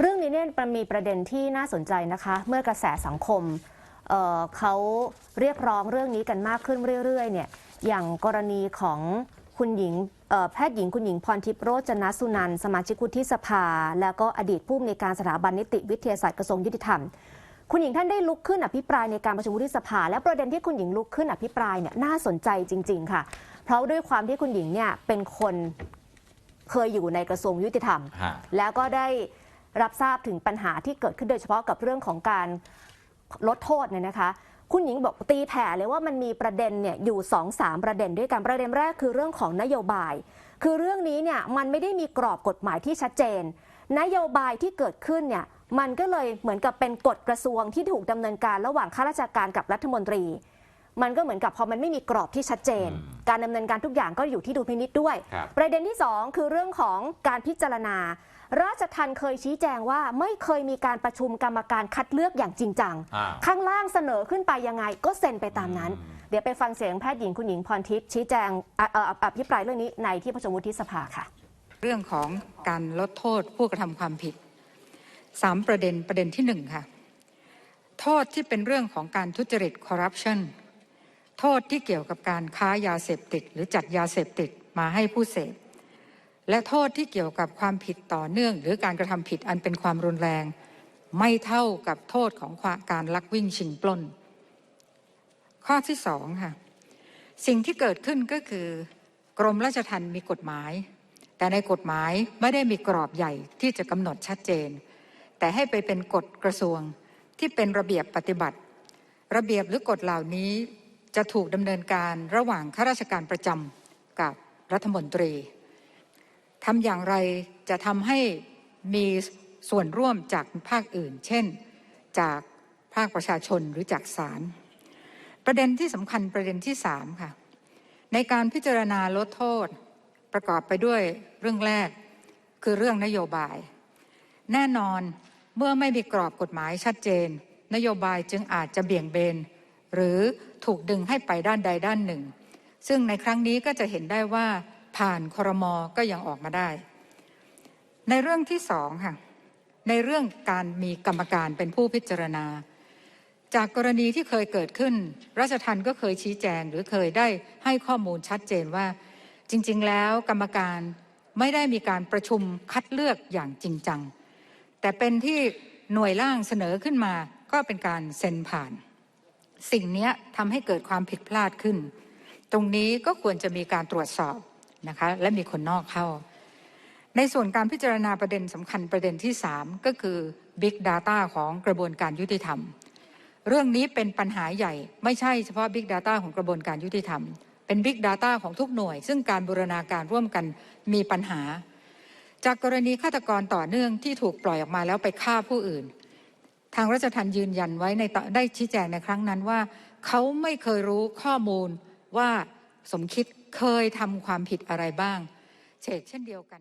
เรื่องนี้เนี่ยมันมีประเด็นที่น่าสนใจนะคะ เมื่อกระแสสังคมเอ่อเขาเรียกร้องเรื่องนี้กันมากขึ้นเรื่อยๆเนี่ยอย่างกรณีของคุณหญิงเอ่อแพทย์หญิงคุณหญิงพรทิพย์โรจนสุนันท์สมาชิกวุฒิสภา แล้วก็อดีตผู้อำนวยการสถาบันนิติวิทยาศาสตร์กระทรวงยุติธรรม คุณหญิงท่านได้ลุกขึ้นอภิปรายในการประชุมวุฒิสภา และประเด็นที่คุณหญิงลุกขึ้นอภิปรายเนี่ยน่าสนใจจริง ๆ ค่ะ เพราะด้วยความที่คุณหญิงเนี่ยเป็นคนเคยอยู่ในกระทรวงยุติธรรมฮะแล้วก็ได้ รับทราบถึงปัญหาที่เกิดขึ้นโดยเฉพาะกับเรื่องของการลดโทษเนี่ยนะคะ คุณหญิงบอกตีแผ่เลยว่ามันมีประเด็นเนี่ยอยู่2อสามประเด็นด้วยกันประเด็นแรกคือเรื่องของนโยบาย คือเรื่องนี้เนี่ยมันไม่ได้มีกรอบกฎหมายที่ชัดเจน นโยบายที่เกิดขึ้นเนี่ยมันก็เลยเหมือนกับเป็นกฎกระทรวงที่ถูกดำเนินการระหว่างข้าราชการกับรัฐมนตรี มันก็เหมือนกับพอมันไม่มีกรอบที่ชัดเจนอืมการดำเนินการทุกอย่างก็อยู่ที่ดุลพินิษด้วยครับประเด็นที่ 2 คือเรื่องของการพิจารณา ราชทันเคยชี้แจงว่าไม่เคยมีการประชุมกรรมการคัดเลือกอย่างจริงจังอ่าข้างล่างเสนอขึ้นไปยังไงก็เซ็นไปตามนั้นอืมเดี๋ยวไปฟังเสียงแพทย์หญิงคุณหญิงพรทิพย์ชี้แจงอะเอ่ออภิปรายเรื่องนี้ในที่ประชุมวุฒิสภาค่ะ เรื่องของการลดโทษผู้กระทำความผิดสามประเด็นประเด็นที่หนึ่งค่ะ โทษที่เป็นเรื่องของการทุจริตคอร์รัปชัน โทษที่เกี่ยวกับการค้ายาเสพติด หรือจัดยาเสพติดมาให้ผู้เสพ และโทษที่เกี่ยวกับความผิดต่อเนื่อง หรือการกระทำผิดอันเป็นความรุนแรง ไม่เท่ากับโทษของการลักวิ่งชิงปล้น ข้อที่สองค่ะสิ่งที่เกิดขึ้นก็คือกรมราชทัณฑ์มีกฎหมาย แต่ในกฎหมายไม่ได้มีกรอบใหญ่ที่จะกำหนดชัดเจน แต่ให้ไปเป็นกฎกระทรวงที่เป็นระเบียบปฏิบัติ ระเบียบหรือกฎเหล่านี้ จะถูกดำเนินการระหว่างข้าราชการประจำกับรัฐมนตรีทำอย่างไรจะทำให้มีส่วนร่วมจากภาคอื่น เช่น จากภาคประชาชนหรือจากศาลประเด็นที่สำคัญประเด็นที่สามค่ะ ในการพิจารณาลดโทษประกอบไปด้วยเรื่องแรกคือเรื่องนโยบาย แน่นอนเมื่อไม่มีกรอบกฎหมายชัดเจน นโยบายจึงอาจจะเบี่ยงเบน หรือถูกดึงให้ไปด้านใดด้านหนึ่ง ซึ่งในครั้งนี้ก็จะเห็นได้ว่าผ่านครมก็ยังออกมาได้ ในเรื่องที่สองค่ะในเรื่องการมีกรรมการเป็นผู้พิจารณา จากกรณีที่เคยเกิดขึ้น ราชทันก็เคยชี้แจงหรือเคยได้ให้ข้อมูลชัดเจนว่า จริง ๆ แล้วกรรมการไม่ได้มีการประชุมคัดเลือกอย่างจริงจัง แต่เป็นที่หน่วยล่างเสนอขึ้นมาก็เป็นการเซ็นผ่าน สิ่งนี้ทำให้เกิดความผิดพลาดขึ้น ตรงนี้ก็ควรจะมีการตรวจสอบนะคะและมีคนนอกเข้า ในส่วนการพิจารณาประเด็นสำคัญประเด็นที่ 3 ก็คือ Big Data ของกระบวนการยุติธรรม เรื่องนี้เป็นปัญหาใหญ่ ไม่ใช่เฉพาะ Big Data ของกระบวนการยุติธรรม เป็น Big Data ของทุกหน่วย ซึ่งการบูรณาการร่วมกันมีปัญหา จากกรณีฆาตกรต่อเนื่องที่ถูกปล่อยออกมาแล้วไปฆ่าผู้อื่น ทางราชทัณฑ์ยืนยันไว้ในได้ชี้แจงในครั้งนั้นว่า เขาไม่เคยรู้ข้อมูลว่าสมคิดเคยทำความผิดอะไรบ้างเชกเช่นเดียวกัน